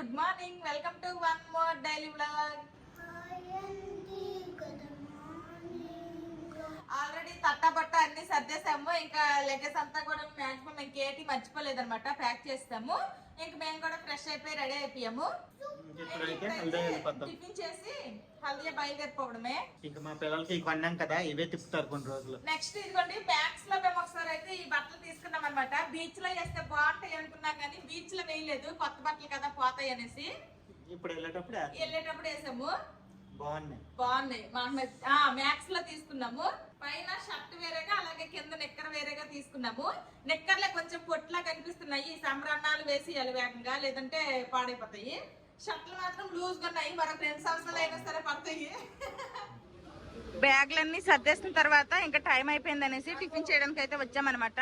Good morning welcome to one more daily blog already తట్టబట్ట అన్ని సర్దేశాము ఇంకా లెగస్ అంతా కూడా మాక్సిమం ఇంకేటి మర్చిపోలేదు అనమాట ప్యాక్ చేస్తాము. ఇంక మేము కూడా ఫ్రెష్ అయిపోయి రెడీ అయిపోయాము. టిఫిన్ చేసి హల్దీ బయలుదేరిపోవడమే. ఇంకా మా పిల్లలకి కొన్నాం కదా ఇవే తిప్పుతారు కొన్ని రోజులు. నెక్స్ట్ ఇదిగోండి బ్యాగ్స్లో మేము ఒకసారి అయితే ఈ బట్టలు తీసుకున్నాం అనమాట బీచ్లో వేస్తే బాగుంటాయి అనుకున్నాం కానీ బీచ్లో వేయలేదు. కొత్త బట్టలు కదా పోతాయి అనేసి. ఇప్పుడు వెళ్ళేటప్పుడు. వెళ్ళేటప్పుడు వేసాము. బాగున్నాయి. బాగున్నాయి. మాకు నచ్చ- ఆ మ్యాక్స్లో తీసుకున్నాము. పైన షర్ట్ వేరేగా అలాగే కింద నిక్కర్ వేరేగా తీసుకున్నాము. నిక్కర్లే కొంచెం పొట్లా కనిపిస్తున్నాయి. ఈ సంబ్రాన్నాలు వేసి అవి వేగంగా లేదంటే పాడైపోతాయి. షర్ట్లు మాత్రం లూజ్గా ఉన్నాయి. మరొక రెండు సంవత్సరాలు అయినా సరే పడతాయి. బ్యాగ్లన్నీ సర్దేసిన తర్వాత ఇంకా టైం అయిపోయింది అనేసి టిఫిన్ చేయడానికి అయితే వచ్చామన్నమాట.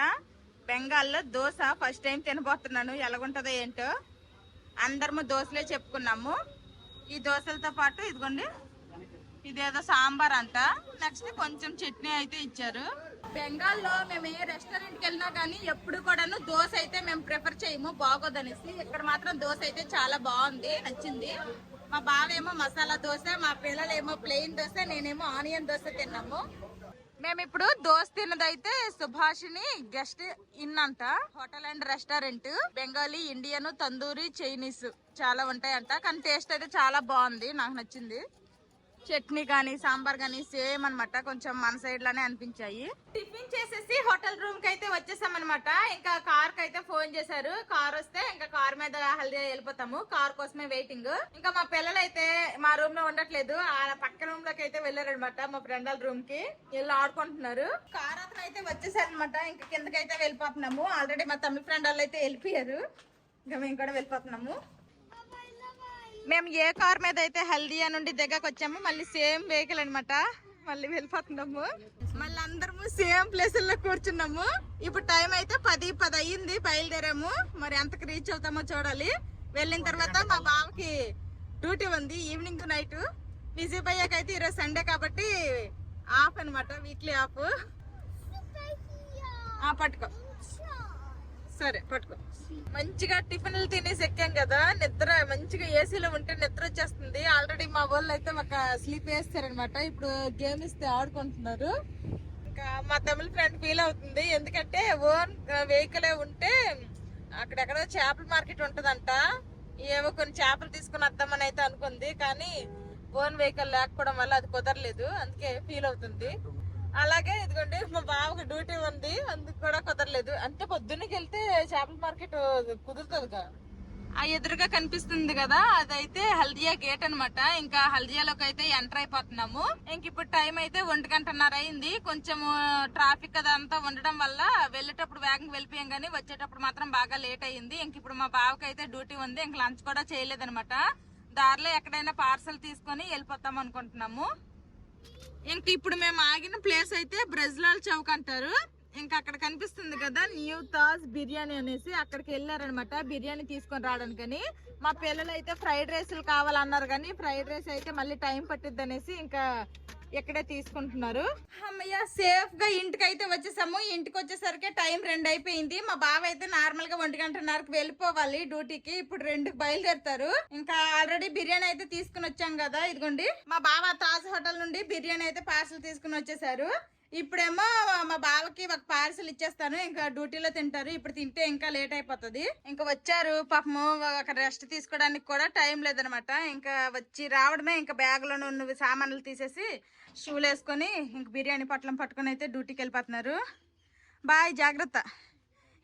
బెంగాల్లో దోశ ఫస్ట్ టైం తినబోతున్నాను. ఎలాగుంటుందో ఏంటో అందరము దోశలే చెప్పుకున్నాము. ఈ దోశలతో పాటు ఇదిగోండి ఇదేదో సాంబార్ అంట. నెక్స్ట్ కొంచెం చట్నీ అయితే ఇచ్చారు. బెంగాల్లో మేము ఏ రెస్టారెంట్కి వెళ్ళినా కానీ ఎప్పుడు కూడాను దోశ అయితే మేము ప్రిఫర్ చేయము బాగోదనేసి. ఇక్కడ మాత్రం దోశ అయితే చాలా బాగుంది నచ్చింది. మా బావేమో మసాలా దోశ మా పిల్లలేమో ప్లెయిన్ దోశ నేనేమో ఆనియన్ దోశ తిన్నాము. మేము ఇప్పుడు దోశ తిన్నదైతే సుభాషిని గెస్ట్ ఇన్ అంట. Hotel and restaurant. Bengali Indian tandoori Chinese చాలా ఉంటాయంట. కానీ టేస్ట్ అయితే చాలా బాగుంది నాకు నచ్చింది. చట్నీ కానీ సాంబార్ కానీ సేమ్ అన్నమాట. కొంచెం మన సైడ్ లానే అనిపించాయి. టిఫిన్ చేసేసి హోటల్ రూమ్కి అయితే వచ్చేసాం అనమాట ఇంకా కార్కి అయితే ఫోన్ చేశారు. కార్ వస్తే ఇంకా కార్ మీద హల్దీ వెళ్ళిపోతాము. కార్ కోసమే వెయిటింగ్ ఇంకా మా పిల్లలు అయితే మా రూమ్లో ఉండట్లేదు. ఆ పక్క రూమ్లోకి అయితే వెళ్ళారనమాట మా ఫ్రెండ్ రూమ్కి. వెళ్ళి ఆడుకుంటున్నారు. కార్ అతను అయితే వచ్చేసారు అనమాట ఇంకా కిందకైతే వెళ్ళిపోతున్నాము. ఆల్రెడీ మా తమిళ ఫ్రెండ్ వాళ్ళు అయితే వెళ్ళిపోయారు. ఇంకా మేము కూడా వెళ్ళిపోతున్నాము. మేము ఏ కార్ మీద అయితే హల్దియా నుండి దగ్గరకు వచ్చాము మళ్ళీ సేమ్ వెహికల్ అనమాట మళ్ళీ వెళ్ళిపోతున్నాము. మళ్ళీ అందరము సేమ్ ప్లేసుల్లో కూర్చున్నాము. ఇప్పుడు టైం అయితే పది పది అయ్యింది బయలుదేరాము. మరి ఎంతకు రీచ్ అవుతామో చూడాలి. వెళ్ళిన తర్వాత మా బావకి డ్యూటీ ఉంది ఈవినింగ్ నైట్ బిజీ భయ్యకి అయితే ఈరోజు సండే కాబట్టి ఆఫ్ అనమాట వీక్లీ ఆఫ్ ఆ పట్టుకో. సరే పట్టుకో. మంచిగా టిఫిన్లు తినేసి ఎక్కాం కదా నిద్ర మంచిగా ఏసీలో ఉంటే నిద్ర వచ్చేస్తుంది. ఆల్రెడీ మా వాళ్ళు అయితే ఒక స్లీప్ వేస్తారనమాట ఇప్పుడు గేమ్ ఇస్తే ఆడుకుంటున్నారు. ఇంకా మా తమిళ ఫ్రెండ్ ఫీల్ అవుతుంది. ఎందుకంటే ఓన్ వెహికలే ఉంటే అక్కడెక్కడో చేపల మార్కెట్ ఉంటదంట. ఏవో కొన్ని చేపలు తీసుకుని వద్దామని అయితే అనుకుంది. కానీ ఓన్ వెహికల్ లేకపోవడం వల్ల అది కుదరలేదు. అందుకే ఫీల్ అవుతుంది. అలాగే ఇదిగోండి మా బావకి డ్యూటీ ఉంది అందుకు కూడా కుదరలేదు. అంటే పొద్దున్నకి వెళ్తే చేపల మార్కెట్ కుదురుతుందిగా. ఆ ఎదురుగా కనిపిస్తుంది కదా అదైతే హల్దియా గేట్ అనమాట ఇంకా హల్దియాలోకి అయితే ఎంటర్ అయిపోతున్నాము. ఇంక ఇప్పుడు టైం అయితే ఒంటి గంటన్నర అయింది. కొంచెం ట్రాఫిక్ అదంతా ఉండడం వల్ల వెళ్ళేటప్పుడు వేగంగా వెళ్ళిపోయాం కానీ వచ్చేటప్పుడు మాత్రం బాగా లేట్ అయింది. ఇంక ఇప్పుడు మా బావకి అయితే డ్యూటీ ఉంది. ఇంక లంచ్ కూడా చేయలేదనమాట దారిలో ఎక్కడైనా పార్సల్ తీసుకొని వెళ్ళిపోతాం అనుకుంటున్నాము. ఇంక ఇప్పుడు మేము ఆగిన ప్లేస్ అయితే బ్రెజ్లాల్ చౌక్ అంటారు. ఇంకా అక్కడ కనిపిస్తుంది కదా న్యూ తాజ్ బిర్యానీ అనేసి అక్కడికి వెళ్ళారనమాట. బిర్యానీ తీసుకొని రావడానికని. మా పిల్లలు అయితే ఫ్రైడ్ రైస్లు కావాలన్నారు కానీ ఫ్రైడ్ రైస్ అయితే మళ్ళీ టైం పట్టిద్ది అనేసి ఇంకా ఇక్కడే తీసుకుంటున్నారు. అమ్మయ్య సేఫ్గా ఇంటికి అయితే వచ్చేసాము. ఇంటికి వచ్చేసరికి టైం రెండు అయిపోయింది మా బావ అయితే నార్మల్గా ఒంటి గంటన్నరకు వెళ్ళిపోవాలి డ్యూటీకి. ఇప్పుడు రెండుకి బయలుదేరుతారు. ఇంకా ఆల్రెడీ బిర్యానీ అయితే తీసుకుని వచ్చాం కదా ఇదిగోండి. మా బావ తాజ్ హోటల్ నుండి బిర్యానీ అయితే పార్సల్ తీసుకుని వచ్చేసారు. ఇప్పుడేమో మా బావకి ఒక పార్సల్ ఇచ్చేస్తాను ఇంకా డ్యూటీలో తింటారు. ఇప్పుడు తింటే ఇంకా లేట్ అయిపోతుంది. ఇంకా వచ్చారు పాపము ఒక రెస్ట్ తీసుకోవడానికి కూడా టైం లేదనమాట. ఇంకా వచ్చి రావడమే ఇంకా బ్యాగ్ నువ్వు ఉన్న సామాన్లు తీసేసి షూలు వేసుకొని ఇంక బిర్యానీ పట్లం పట్టుకొని అయితే డ్యూటీకి వెళ్ళిపోతున్నారు. బాయ్ జాగ్రత్త.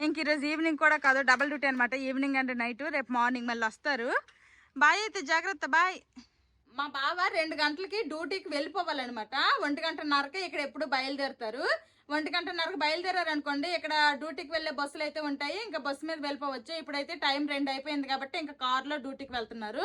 ఇంక ఈరోజు ఈవినింగ్ కూడా కాదు డబుల్ డ్యూటీ అనమాట. ఈవినింగ్ అంటే నైట్ రేపు మార్నింగ్ మళ్ళీ వస్తారు. బాయ్ అయితే జాగ్రత్త బాయ్. మా బావ రెండు గంటలకి డ్యూటీకి వెళ్ళిపోవాలన్నమాట. ఒంటి గంటన్నరకే ఇక్కడ ఎప్పుడు బయలుదేరుతారు. ఒంటి గంటన్నరకు బయలుదేరారు అనుకోండి ఇక్కడ డ్యూటీకి వెళ్ళే బస్సులు అయితే ఉంటాయి. ఇంకా బస్సు మీద వెళ్ళిపోవచ్చు. ఇప్పుడైతే టైం రెండు అయిపోయింది కాబట్టి ఇంకా కార్లో డ్యూటీకి వెళ్తున్నారు.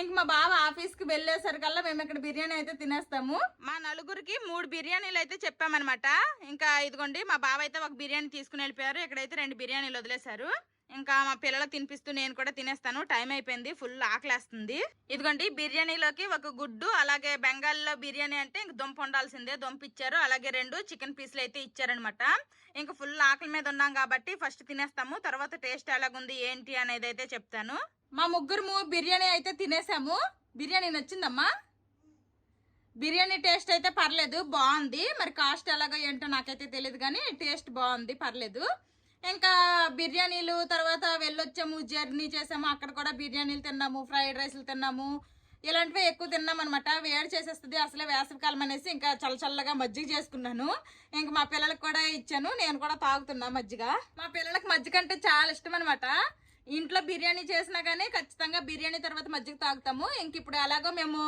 ఇంక మా బావ ఆఫీస్కి వెళ్ళేసరికల్లా మేము ఇక్కడ బిర్యానీ అయితే తినేస్తాము. మా నలుగురికి మూడు బిర్యానీలు అయితే చెప్పామన్నమాట. ఇంకా ఇదిగోండి మా బావ అయితే ఒక బిర్యానీ తీసుకుని వెళ్ళిపోయారు. ఇక్కడైతే రెండు బిర్యానీలు వదిలేశారు. ఇంకా మా పిల్లలు తినిపిస్తూ నేను కూడా తినేస్తాను. టైం అయిపోయింది. ఫుల్ ఆకలేస్తుంది. ఇదిగోండి బిర్యానీలోకి ఒక గుడ్డు అలాగే బెంగాల్లో బిర్యానీ అంటే ఇంక దుంప ఉండాల్సిందే. దుంప ఇచ్చారు అలాగే రెండు చికెన్ పీసులు అయితే ఇచ్చారనమాట ఇంకా ఫుల్ ఆకలి మీద ఉన్నాం కాబట్టి ఫస్ట్ తినేస్తాము. తర్వాత టేస్ట్ ఎలాగుంది ఏంటి అనేది అయితే చెప్తాను. మా ముగ్గురు బిర్యానీ అయితే తినేసాము. బిర్యానీ నచ్చిందమ్మా? బిర్యానీ టేస్ట్ అయితే పర్లేదు. బాగుంది. మరి కాస్ట్ ఎలాగో ఏంటో నాకైతే తెలియదు కానీ టేస్ట్ బాగుంది. పర్లేదు. ఇంకా బిర్యానీలు తర్వాత వెళ్ళొచ్చాము జర్నీ చేసాము. అక్కడ కూడా బిర్యానీలు తిన్నాము ఫ్రైడ్ రైస్లు తిన్నాము. ఇలాంటివి ఎక్కువ తిన్నాం అనమాట వేడి చేసేస్తుంది. అసలే వేసవికాలం అనేసి ఇంకా చల్ల చల్లగా మజ్జిగ చేసుకున్నాను. ఇంకా మా పిల్లలకు కూడా ఇచ్చాను. నేను కూడా తాగుతున్నా మజ్జిగ. మా పిల్లలకు మజ్జిగ అంటే చాలా ఇష్టం అనమాట ఇంట్లో బిర్యానీ చేసినా కానీ ఖచ్చితంగా బిర్యానీ తర్వాత మజ్జిగ తాగుతాము. ఇంక ఇప్పుడు ఎలాగో మేము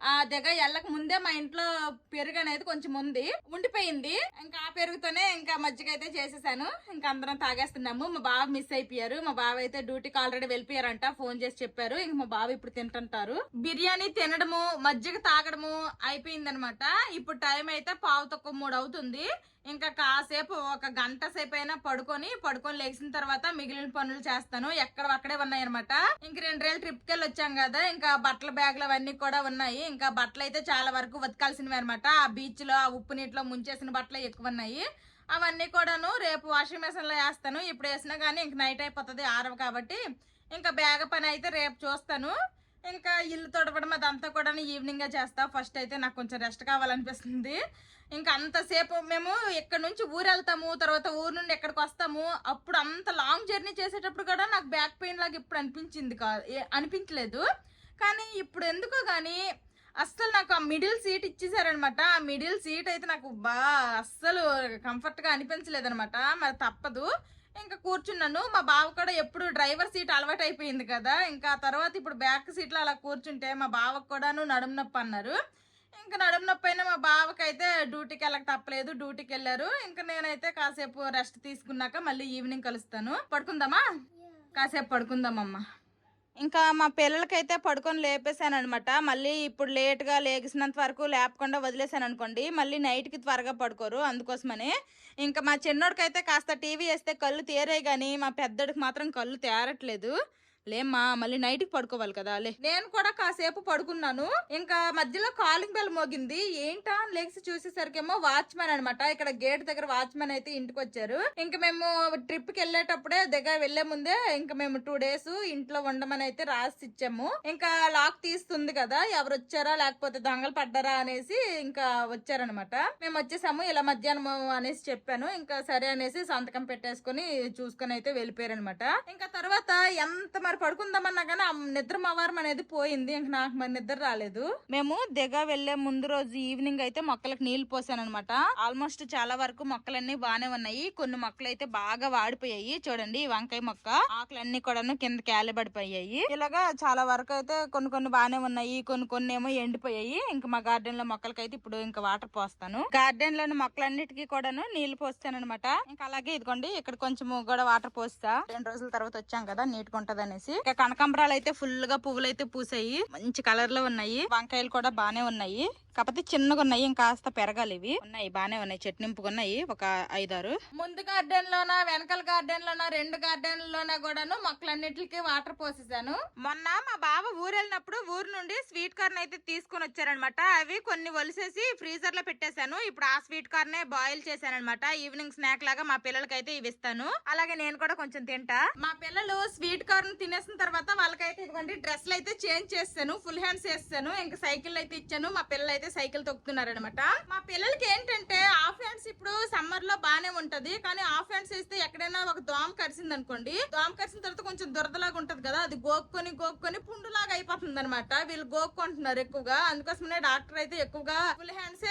ఆ దగ్గర వెళ్ళక ముందే మా ఇంట్లో పెరుగు అనేది కొంచెం ఉంది. ఉండిపోయింది. ఇంకా ఆ పెరుగుతోనే ఇంకా మజ్జిగ అయితే చేసేసాను. ఇంకా అందరం తాగేస్తున్నాము. మా బావ మిస్ అయిపోయారు. మా బావ అయితే డ్యూటీకి ఆల్రెడీ వెళ్ళిపోయారంట. ఫోన్ చేసి చెప్పారు. ఇంక మా బావ ఇప్పుడు తింటుంటారు. బిర్యానీ తినడము మజ్జిగ తాగడము అయిపోయిందనమాట. ఇప్పుడు టైం అయితే పావు తక్కువ మూడు అవుతుంది. ఇంకా కాసేపు ఒక గంట సేపు అయినా పడుకొని పడుకొని లేచిన తర్వాత మిగిలిన పనులు చేస్తాను. ఎక్కడ అక్కడే ఉన్నాయి అనమాట ఇంక రెండు రోజులు ట్రిప్కి వెళ్ళి వచ్చాం కదా ఇంకా బట్టల బ్యాగులు అవన్నీ కూడా ఉన్నాయి. ఇంకా బట్టలు అయితే చాలా వరకు ఉతకాల్సినవి అనమాట ఆ బీచ్లో ఆ ఉప్పు నీటిలో ముంచేసిన బట్టలు ఎక్కువ ఉన్నాయి. అవన్నీ కూడాను రేపు వాషింగ్ మెషిన్లో వేస్తాను. ఇప్పుడు వేసినా కానీ ఇంక నైట్ అయిపోతుంది ఆరవ కాబట్టి. ఇంకా బ్యాగ్ పని అయితే రేపు చూస్తాను. ఇంకా ఇల్లు తొడపడం అదంతా కూడా ఈవినింగ్గా చేస్తా. ఫస్ట్ అయితే నాకు కొంచెం రెస్ట్ కావాలనిపిస్తుంది. ఇంకా అంతసేపు మేము ఇక్కడ నుంచి ఊరు వెళ్తాము తర్వాత ఊరు నుండి ఎక్కడికి వస్తాము. అప్పుడు అంత లాంగ్ జర్నీ చేసేటప్పుడు కూడా నాకు బ్యాక్ పెయిన్ లాగా ఇప్పుడు అనిపించింది కాదు అనిపించలేదు. కానీ ఇప్పుడు ఎందుకో కానీ అస్సలు నాకు ఆ మిడిల్ సీట్ ఇచ్చేసారనమాట. ఆ మిడిల్ సీట్ అయితే నాకు బా అస్సలు కంఫర్ట్గా మరి తప్పదు. ఇంకా కూర్చున్నాను. మా బావ కూడా ఎప్పుడు డ్రైవర్ సీట్ అలవాటు అయిపోయింది కదా. ఇంకా తర్వాత ఇప్పుడు బ్యాక్ సీట్లో అలా కూర్చుంటే మా బావకు కూడాను నడుము నొప్పి అన్నారు. ఇంకా నడుము నొప్పి అయినా మా బావకైతే డ్యూటీకి వెళ్ళక తప్పలేదు. డ్యూటీకి వెళ్ళారు. ఇంకా నేనైతే కాసేపు రెస్ట్ తీసుకున్నాక మళ్ళీ ఈవినింగ్ కలుస్తాను. పడుకుందామా? కాసేపు పడుకుందామమ్మా. ఇంకా మా పిల్లలకైతే పడుకొని లేపేశాను అనమాట మళ్ళీ ఇప్పుడు లేట్గా లేగిసినంత వరకు లేపకుండా వదిలేశాను అనుకోండి మళ్ళీ నైట్కి త్వరగా పడుకోరు అందుకోసమనే. ఇంకా మా చిన్నోడికైతే కాస్త టీవీ వేస్తే కళ్ళు తేరాయి కానీ మా పెద్దడికి మాత్రం కళ్ళు తేరట్లేదు. లేమ్మా మళ్ళీ నైట్కి పడుకోవాలి కదా లే. నేను కూడా కాసేపు పడుకున్నాను. ఇంకా మధ్యలో కాలింగ్ బెల్ మోగింది. ఏంటా లేచి చూసేసరికేమో వాచ్మెన్ అనమాట ఇక్కడ గేట్ దగ్గర వాచ్మెన్ అయితే ఇంటికి వచ్చారు ఇంకా మేము ట్రిప్కి వెళ్ళేటప్పుడే దగ్గర వెళ్ళే ముందే ఇంకా మేము టూ డేస్ ఇంట్లో ఉండమని అయితే రాసి ఇచ్చాము. ఇంకా లాక్ తీస్తుంది కదా ఎవరు వచ్చారా లేకపోతే దొంగలు పడ్డారా అనేసి ఇంకా వచ్చారనమాట మేము వచ్చేసాము ఇలా మధ్యాహ్నం అనేసి చెప్పాను. ఇంకా సరే అనేసి సంతకం పెట్టేసుకుని చూసుకొని అయితే వెళ్ళిపోయారనమాట ఇంకా తర్వాత ఎంత మరి పడుకుందామన్నా కానీ ఆ నిద్ర మవారం అనేది పోయింది. ఇంక నాకు మరి నిద్ర రాలేదు. మేము దిగ వెళ్ళే ముందు రోజు ఈవినింగ్ అయితే మొక్కలకు నీళ్ళు పోసాను అనమాట ఆల్మోస్ట్ చాలా వరకు మొక్కలన్నీ బాగానే ఉన్నాయి. కొన్ని మొక్కలు అయితే బాగా వాడిపోయాయి. చూడండి వంకాయ మొక్క. ఆకులన్నీ కూడాను కింద పడిపోయాయి ఇలాగా చాలా వరకు అయితే కొన్ని కొన్ని బాగానే ఉన్నాయి. కొన్ని కొన్ని ఏమో ఎండిపోయాయి. ఇంకా మా గార్డెన్లో మొక్కలకైతే ఇప్పుడు ఇంకా వాటర్ పోస్తాను. గార్డెన్లోని మొక్కలన్నిటికీ కూడాను నీళ్ళు పోస్తాను అనమాట ఇంకా అలాగే ఇదిగోండి ఇక్కడ కొంచెం కూడా వాటర్ పోస్తా. రెండు రోజుల తర్వాత వచ్చాం కదా నీట్గా ఉంటది అనేసి ఇంకా కనకాంబరాలు అయితే ఫుల్గా పువ్వులు అయితే పూసాయి. మంచి కలర్లో ఉన్నాయి. వంకాయలు కూడా బానే ఉన్నాయి. కాకపోతే చిన్నగా ఉన్నాయి ఇంకాస్త పెరగాలి ఇవి. ఉన్నాయి బానే ఉన్నాయి చెట్టు నింపుకున్నాయి ఒక ఐదారు. ముందు గార్డెన్ లోన వెనకాల గార్డెన్ లోన రెండు గార్డెన్ లోన కూడాను మొక్కలన్నిటికి వాటర్ పోసేసాను. మొన్న మా బావ ఊరు వెళ్ళినప్పుడు ఊరు నుండి స్వీట్ కార్న్ అయితే తీసుకొని వచ్చారనమాట అవి కొన్ని ఒలిసేసి ఫ్రీజర్లో పెట్టేశాను. ఇప్పుడు ఆ స్వీట్ కార్న్ బాయిల్ చేశానమాట ఈవినింగ్ స్నాక్ లాగా మా పిల్లలకి అయితే ఇవి ఇస్తాను. అలాగే నేను కూడా కొంచెం తింటా. మా పిల్లలు స్వీట్ కార్న్ తినేసిన తర్వాత వాళ్ళకైతే ఇదిగోండి డ్రెస్లు అయితే చేంజ్ చేస్తాను ఫుల్ హ్యాండ్స్ వేస్తాను ఇంకా సైకిల్ అయితే ఇచ్చాను. మా పిల్లలు అయితే సైకిల్ తొక్కుతున్నారనమాట మా పిల్లలకి ఏంటంటే హాఫ్ హ్యాండ్స్ ఇప్పుడు సమ్మర్లో బానే ఉంటది. కానీ హాఫ్ హ్యాండ్స్ వేస్తే ఎక్కడైనా ఒక దోమ కరిసింది అనుకోండి దోమ కరిసిన తర్వాత కొంచెం దురదలాగా ఉంటది కదా అది గోక్కొని గోక్కొని పుండులాగా అయిపోతుంది అనమాట వీళ్ళు గోక్కుంటున్నారు ఎక్కువగా. అందుకోసమనే డాక్టర్ అయితే ఎక్కువగా ఫుల్ హ్యాండ్స్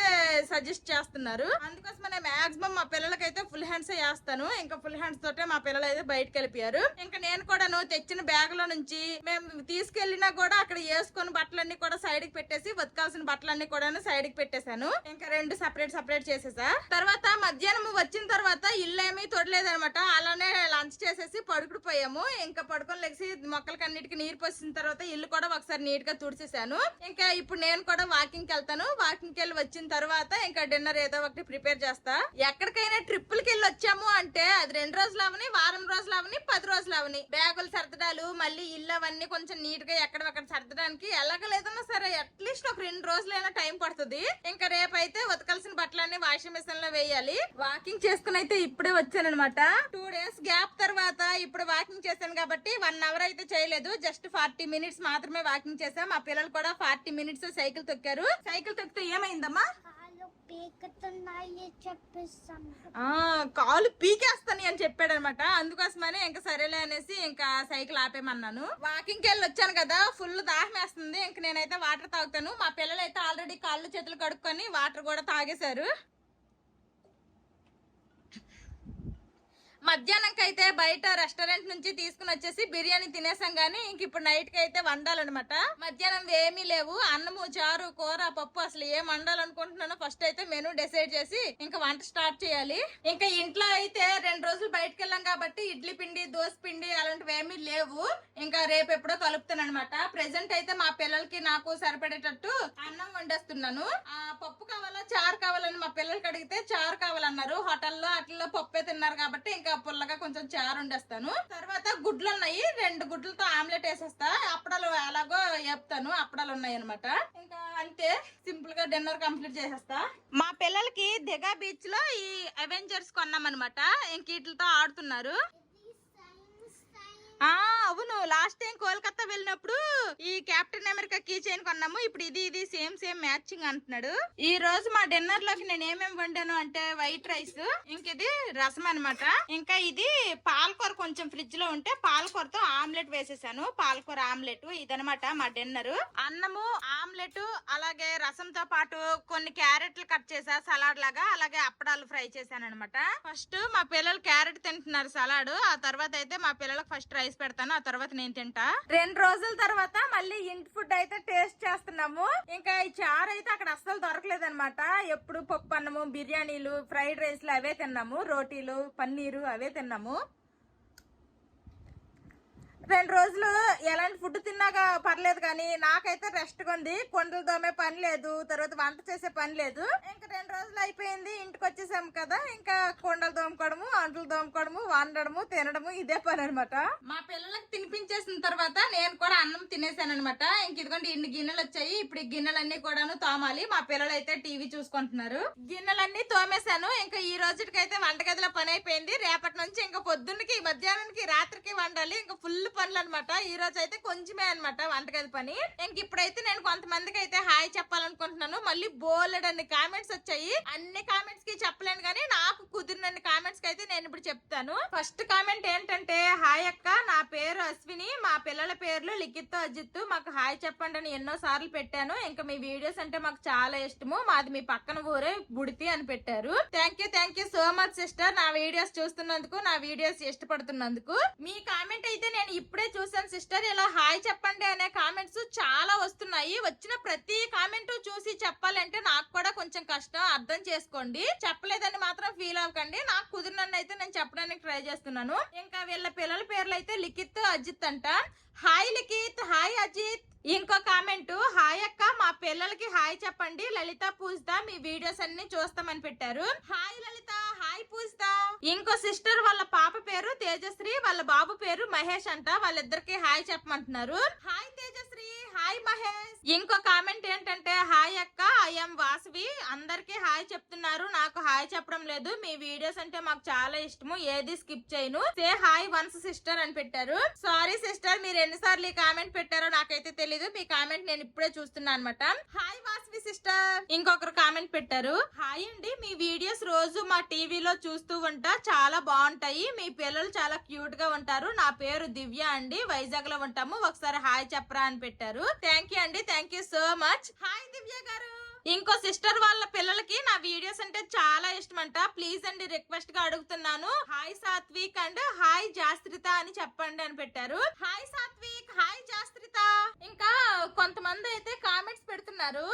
సజెస్ట్ చేస్తున్నారు. అందుకోసమనే మాక్సిమం మా పిల్లలకైతే ఫుల్ హ్యాండ్స్ వేస్తాను. ఇంకా ఫుల్ హ్యాండ్స్ తోటే మా పిల్లలు అయితే బయటకు వెళ్ళిపోయారు. ఇంకా నేను కూడాను తెచ్చిన బ్యాగ్లో నుంచి మేము తీసుకెళ్ళినా కూడా అక్కడ వేసుకొని బట్టలన్నీ కూడా సైడ్కి పెట్టేసి బతకాల్సిన బట్టలన్నీ కూడా సైడ్కి పెట్టేశాను. ఇంకా రెండు సపరేట్ సపరేట్ చేసేసా. తర్వాత మధ్యాహ్నం వచ్చిన తర్వాత ఇల్లు ఏమీ తొడలేదనమాట. అలానే లంచ్ చేసేసి పడుకుడు పోయాము. ఇంకా పడుకొని లెగిసి మొక్కలకి అన్నిటికీ నీరు పోసిన తర్వాత ఇల్లు కూడా ఒకసారి నీట్గా తుడిచేసాను ఇంకా ఇప్పుడు నేను కూడా వాకింగ్కి వెళ్తాను. వాకింగ్కి వెళ్ళి వచ్చిన తర్వాత ఇంకా డిన్నర్ ఏదో ఒకటి ప్రిపేర్ చేస్తా. ఎక్కడికైనా ట్రిప్పులకి వెళ్ళి వచ్చాము అంటే అది రెండు రోజులు అవని వారం రోజులు అవని పది రోజులు అవని. బ్యాగులు సర్దడాలు మళ్ళీ ఇల్లు అవన్నీ కొంచెం నీట్గా ఎక్కడ సర్దడానికి ఎలాగ లేదన్నా సరే అట్లీస్ట్ ఒక రెండు రోజులైనా టైం టైం పడుతుంది. ఇంకా రేపైతే ఉతకాల్సిన బట్టలన్నీ వాషింగ్ మిషన్లో వేయాలి. వాకింగ్ చేసుకుని అయితే ఇప్పుడే వచ్చాను అనమాట టూ డేస్ గ్యాప్ తర్వాత ఇప్పుడు వాకింగ్ చేశాను కాబట్టి వన్ అవర్ అయితే చేయలేదు. జస్ట్ ఫార్టీ మినిట్స్ మాత్రమే వాకింగ్ చేసాం మా పిల్లలు కూడా ఫార్టీ మినిట్స్ సైకిల్ తొక్కారు. సైకిల్ తొక్కితే ఏమైందమ్మా? కాలు పీకేస్తాను అని చెప్పాడు అనమాట అందుకోసమని ఇంకా సరేలే అనేసి ఇంకా సైకిల్ ఆపేమన్నాను వాకింగ్ వెళ్ళి వచ్చాను కదా ఫుల్ దాహం వేస్తుంది. ఇంక నేనైతే వాటర్ తాగుతాను. మా పిల్లలు అయితే ఆల్రెడీ కాళ్ళు చేతులు కడుక్కొని వాటర్ కూడా తాగేశారు. మధ్యాహ్నంకి అయితే బయట రెస్టారెంట్ నుంచి తీసుకుని వచ్చేసి బిర్యానీ తినేసాం గానీ ఇంక ఇప్పుడు నైట్కి అయితే వండాలన్నమాట. మధ్యాహ్నం ఏమీ లేవు. అన్నము చారు కూర పప్పు అసలు ఏం వండాలనుకుంటున్నానో ఫస్ట్ అయితే మెనూ డిసైడ్ చేసి ఇంకా వంట స్టార్ట్ చేయాలి. ఇంకా ఇంట్లో అయితే రెండు రోజులు బయటకు వెళ్ళాం కాబట్టి ఇడ్లీ పిండి దోశ పిండి అలాంటివి ఏమీ లేవు. ఇంకా రేపు ఎప్పుడో కలుపుతాను అనమాట ప్రెసెంట్ అయితే మా పిల్లలకి నాకు సరిపడేటట్టు అన్నం వండేస్తున్నాను. ఆ పప్పు కావాలా చారు కావాలని మా పిల్లలకి అడిగితే చారు కావాలన్నారు. హోటల్లో అట్లలో పప్పే తిన్నారు కాబట్టి ఇంకా పుల్లగా కొంచెం చారు వండేస్తాను తర్వాత గుడ్లు ఉన్నాయి రెండు గుడ్లతో ఆమ్లెట్ వేసేస్తా. అప్పడాలు ఎలాగో వేపుతాను. అప్పడాలు ఉన్నాయి అనమాట ఇంకా అంతే. సింపుల్గా డిన్నర్ కంప్లీట్ చేసేస్తా. మా పిల్లలకి దిగా బీచ్లో ఈ అవెంజర్స్ కొన్నాం అనమాట ఇంక వీటితో ఆడుతున్నారు. అవును. లాస్ట్ టైం వెళ్ళినప్పుడు ఈ కెప్టెన్ అమెరికా కీ చైన్ కొన్నాము. ఇప్పుడు ఇది ఇది సేమ్ సేమ్ మ్యాచింగ్ అంటున్నాడు. ఈ రోజు మా డిన్నర్లోకి నేను ఏమేమి వండాను అంటే వైట్ రైస్ ఇంక ఇది రసం అన్నమాట. ఇంకా ఇది పాలకూర కొంచెం ఫ్రిడ్జ్లో ఉంటే పాలకూరతో ఆమ్లెట్ వేసేసాను. పాలకూర ఆమ్లెట్ ఇదనమాట మా డిన్నర్ అన్నము ఆమ్లెట్ అలాగే రసంతో పాటు కొన్ని క్యారెట్లు కట్ చేసా సలాడ్ లాగా. అలాగే అప్పడాలు ఫ్రై చేశాను అనమాట ఫస్ట్ మా పిల్లలు క్యారెట్ తింటున్నారు సలాడ్ ఆ తర్వాత అయితే మా పిల్లలకు ఫస్ట్ రైస్ పెడతాను. ఆ తర్వాత నేను తింటా. రెండు రోజుల తర్వాత మళ్ళీ ఇంటి ఫుడ్ అయితే టేస్ట్ చేస్తున్నాము. ఇంకా ఈ చారు అయితే అక్కడ అస్సలు దొరకలేదు అనమాట ఎప్పుడు పప్పు అన్నము బిర్యానీలు ఫ్రైడ్ రైస్లు అవే తిన్నాము. రోటీలు పన్నీరు అవే తిన్నాము. రెండు రోజులు ఎలాంటి ఫుడ్ తిన్నాక పర్లేదు కానీ నాకైతే రెస్ట్గా ఉంది. కొండలు దోమే పని లేదు. తర్వాత వంట చేసే పని లేదు. ఇంకా రెండు రోజులు అయిపోయింది. ఇంటికి వచ్చేసాం కదా. ఇంకా కొండలు దోముకోవడము అంటలు దోముకోవడము వండడము తినడము ఇదే పని అనమాట మా పిల్లలకు తినిపించేసిన తర్వాత నేను కూడా అన్నం తినేసాను అనమాట ఇంక ఇదిగోండి ఇన్ని గిన్నెలు వచ్చాయి. ఇప్పుడు ఈ గిన్నెలన్నీ కూడాను తోమాలి. మా పిల్లలు అయితే టీవీ చూసుకుంటున్నారు. గిన్నెలన్నీ తోమేశాను. ఇంకా ఈ రోజుకైతే వంటగదిలో పని అయిపోయింది. రేపటి నుంచి ఇంకా పొద్దున్నకి మధ్యాహ్నానికి రాత్రికి వండాలి. ఇంకా ఫుల్ పనులు అనమాట ఈ రోజు అయితే కొంచెమే అనమాట వంటగది పని. ఇంక ఇప్పుడైతే నేను కొంతమందికి అయితే హాయ్ చెప్పాలనుకుంటున్నాను. మళ్ళీ బోలెడ్ అన్ని కామెంట్స్ వచ్చాయి. అన్ని కామెంట్స్కి చెప్పలేను కానీ నాకు కుదిరినన్ని కామెంట్స్కి అయితే నేను ఇప్పుడు చెప్తాను. ఫస్ట్ కామెంట్ ఏంటంటే హాయ్ అక్క నా పేరు అశ్విని. మా పిల్లల పేర్లు లిఖిత్ అజిత్. మాకు హాయ్ చెప్పండి అని ఎన్నో సార్లు పెట్టాను. ఇంకా మీ వీడియోస్ అంటే మాకు చాలా ఇష్టము. మాది మీ పక్కన ఊరే బుడితి అని పెట్టారు. Thank you thank you so much sister. నా వీడియోస్ చూస్తున్నందుకు నా వీడియోస్ ఇష్టపడుతున్నందుకు. మీ కామెంట్ అయితే నేను ఇప్పుడే చూశాను సిస్టర్ ఇలా హాయ్ చెప్పండి అనే కామెంట్స్ చాలా వస్తున్నాయి. వచ్చిన ప్రతి కామెంట్ చూసి చెప్పాలంటే నాకు కూడా కొంచెం కష్టం అర్థం చేసుకోండి. చెప్పలేదని మాత్రం ఫీల్ అవ్వకండి. నాకు కుదిరినన్నైతే నేను చెప్పడానికి ట్రై చేస్తున్నాను. ఇంకా వీళ్ళ పిల్లల పేర్లు అయితే లిఖిత్ అజిత్ అంట. Hi Likhith hi Ajith. ఇంకో కామెంట్ హాయ్ అక్క మా పిల్లలకి హాయ్ చెప్పండి. లలిత పూజిత మీ వీడియోస్ అన్ని చూస్తామని పెట్టారు. హాయ్ లలిత హాయ్ పూజిత ఇంకో సిస్టర్ వాళ్ళ పాప పేరు తేజశ్రీ వాళ్ళ బాబు పేరు మహేష్ అంట. వాళ్ళిద్దరికి hi చెప్పమంటున్నారు. Hi Tejashri hi Mahesh. ఇంకో కామెంట్ ఏంటంటే హాయ్ అక్క ఐఎమ్ వాసవి. అందరికి హాయ్ చెప్తున్నారు. నాకు హాయ్ చెప్పడం లేదు. మీ వీడియోస్ అంటే మాకు చాలా ఇష్టము. ఏది స్కిప్ చేయను. సే హాయ్ వన్స్ సిస్టర్ అని పెట్టారు. సారీ సిస్టర్ మీరు ఎన్నిసార్లు ఈ కామెంట్ పెట్టారో నాకైతే తెలీదు. మీ కామెంట్ నేను ఇప్పుడే చూస్తున్నా అనమాట హాయ్ వాసవి సిస్టర్. ఇంకొకరు కామెంట్ పెట్టారు. హాయ్ అండి మీ వీడియోస్ రోజు మా టీవీలో చూస్తూ ఉంటా. చాలా బాగుంటాయి. మీ పిల్లలు చాలా క్యూట్గా ఉంటారు. నా పేరు దివ్య అండి. వైజాగ్లో ఉంటాము. ఒకసారి హాయ్ చెప్పరా అని పెట్టారు. థ్యాంక్ యూ అండి. Thank you so much. Hi Divya garu. ఇంకో సిస్టర్ వాళ్ళ పిల్లలకి నా వీడియోస్ అంటే చాలా ఇష్టం అంట ప్లీజ్ అండి రిక్వెస్ట్గా అడుగుతున్నాను. Hi Satvik and hi Jastrita అని చెప్పండి అని పెట్టారు. Hi Satvik hi Jastrita. ఇంకా కొంతమంది అయితే కామెంట్స్ పెడుతున్నారు.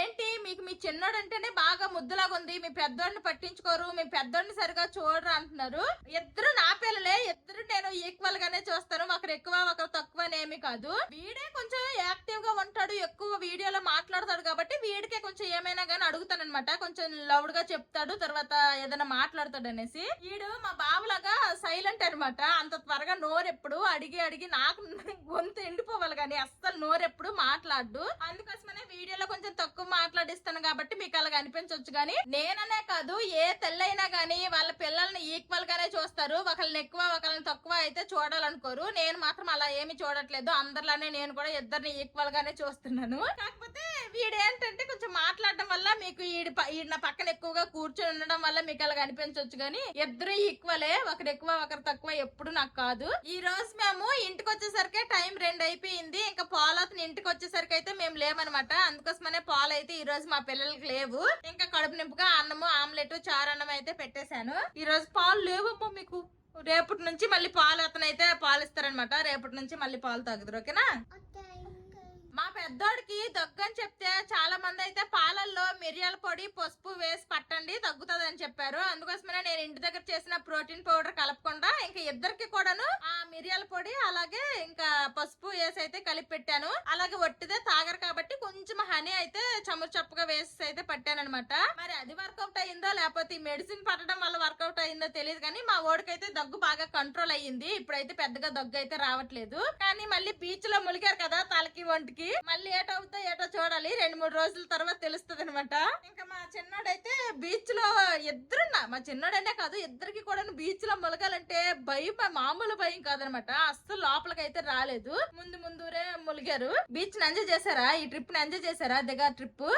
ఏంటి మీకు మీ చిన్నోడు అంటేనే బాగా ముద్దులాగా ఉంది. మీ పెద్దోడిని పట్టించుకోరు. మీ పెద్దోడిని సరిగా చూడరు అంటున్నారు. ఇద్దరు నా పిల్లలే. ఇద్దరు నేను ఈక్వల్ గానే చూస్తాను. ఒకరు ఎక్కువ ఒకరు తక్కువ అనేమి కాదు. వీడే కొంచెం యాక్టివ్గా ఉంటాడు ఎక్కువ వీడియోలో మాట్లాడతాడు కాబట్టి వీడికే కొంచెం ఏమైనా కానీ అడుగుతాను అనమాట కొంచెం లౌడ్గా చెప్తాడు తర్వాత ఏదైనా మాట్లాడతాడు అనేసి. వీడు మా బాబులాగా సైలెంట్ అన్నమాట. అంత త్వరగా నోరెప్పుడు అడిగి అడిగి నాకు గొంతు ఎండిపోవాలి కానీ అస్సలు నోరెప్పుడు మాట్లాడు అందుకోసమనే వీడియోలో కొంచెం తక్కువ మాట్లాడిస్తాను కాబట్టి మీకు అలాగ అనిపించవచ్చు కానీ నేననే కాదు ఏ తెల్లైనా కానీ వాళ్ళ పిల్లల్ని ఈక్వల్ గానే చూస్తారు. ఒకళ్ళని ఎక్కువ ఒకళ్ళని తక్కువ అయితే చూడాలనుకోరు. నేను మాత్రం అలా ఏమి చూడట్లేదు. అందరిలానే నేను కూడా ఇద్దరిని ఈక్వల్ గానే చూస్తున్నాను. కాకపోతే వీడు ఏంటంటే కొంచెం మాట్లాడడం వల్ల మీకు ఈడి ప- ఈడు నా పక్కన ఎక్కువగా కూర్చొని ఉండడం వల్ల మీకు అలాగ అనిపించవచ్చు కానీ ఇద్దరు ఈక్వలే ఒకరు ఎక్కువ ఒకరు తక్కువ ఎప్పుడు నాకు కాదు. ఈ రోజు మేము ఇంటికి వచ్చేసరికి టైం రెండు అయిపోయింది. ఇంకా పాలు అతను ఇంటికి వచ్చేసరికి అయితే మేము లేవనమాట అందుకోసమనే పాలు అయితే ఈ రోజు మా పిల్లలకి లేవు. ఇంకా కడుపు నింపుగా అన్నము ఆమ్లెట్ చారు అన్నం అయితే పెట్టేశాను. ఈ రోజు పాలు లేవమ్మా మీకు. రేపటి నుంచి మళ్ళీ పాలు అతను అయితే పాలు ఇస్తారనమాట రేపటి నుంచి మళ్ళీ పాలు తాగుతారు ఓకేనా? మా పెద్దోడికి దగ్గు అని చెప్తే చాలా మంది అయితే పాలల్లో మిరియాల పొడి పసుపు వేసి పట్టండి తగ్గుతుంది అని చెప్పారు. అందుకోసమే నేను ఇంటి దగ్గర చేసిన ప్రోటీన్ పౌడర్ కలపకుండా ఇంకా ఇద్దరికి కూడాను ఆ మిరియాల పొడి అలాగే ఇంకా పసుపు వేసి అయితే కలిపి పెట్టాను. అలాగే వట్టిదే తాగరు కాబట్టి కొంచెం హనీ అయితే చమురు చప్పుగా వేసి అయితే పట్టాను అనమాట మరి అది వర్కౌట్ అయిందో లేకపోతే ఈ మెడిసిన్ పట్టడం వల్ల వర్కౌట్ అయిందో తెలియదు కానీ మా ఓడికైతే దగ్గు బాగా కంట్రోల్ అయ్యింది. ఇప్పుడైతే పెద్దగా దగ్గు అయితే రావట్లేదు. కానీ మళ్ళీ బీచ్లో ములిగారు కదా తలకి ఒంటికి. మళ్ళీ ఏటో అవుతా ఏటో చూడాలి. రెండు మూడు రోజుల తర్వాత తెలుస్తుంది అనమాట ఇంకా మా చిన్నోడైతే బీచ్లో ఇద్దరు మా చిన్నోడనే కాదు ఇద్దరికి కూడా బీచ్లో ములగాలంటే భయం మామూలు భయం కాదనమాట. అస్సలు లోపలికి అయితే రాలేదు. ముందు ముందురే ములిగారు. బీచ్ ఎంజాయ్ చేశారా? ఈ ట్రిప్ ఎంజాయ్ చేశారా? దిగా ట్రిప్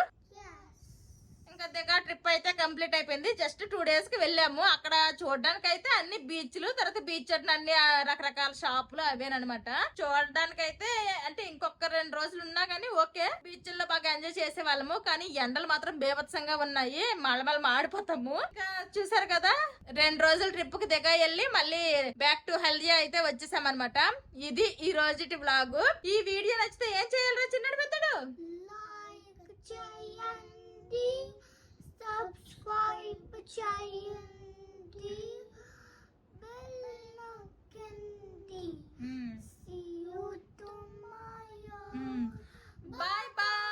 దగ్గర ట్రిప్ అయితే కంప్లీట్ అయిపోయింది. జస్ట్ టూ డేస్కి వెళ్ళాము. అక్కడ చూడడానికి అయితే అన్ని బీచ్లు తర్వాత బీచ్ అన్ని రకరకాల షాపులు అవేనమాట చూడడానికి అయితే అంటే ఇంకొక రెండు రోజులు ఉన్నా కానీ ఓకే. బీచ్లో బాగా ఎంజాయ్ చేసే వాళ్ళము కానీ ఎండలు మాత్రం బీభత్సంగా ఉన్నాయి. మళ్ళీ మాడిపోతాము. ఇంకా చూసారు కదా రెండు రోజులు ట్రిప్కి దిగ వెళ్ళి మళ్ళీ బ్యాక్ టు హెల్దీ అయితే వచ్చేసాం అనమాట ఇది ఈ రోజుటి బ్లాగ్ ఈ వీడియో నచ్చితే ఏం చేయాలి చిన్నడు పెద్దడు? subscribe chayandi bell nakandi hmm. see you tomorrow. Hmm. Bye bye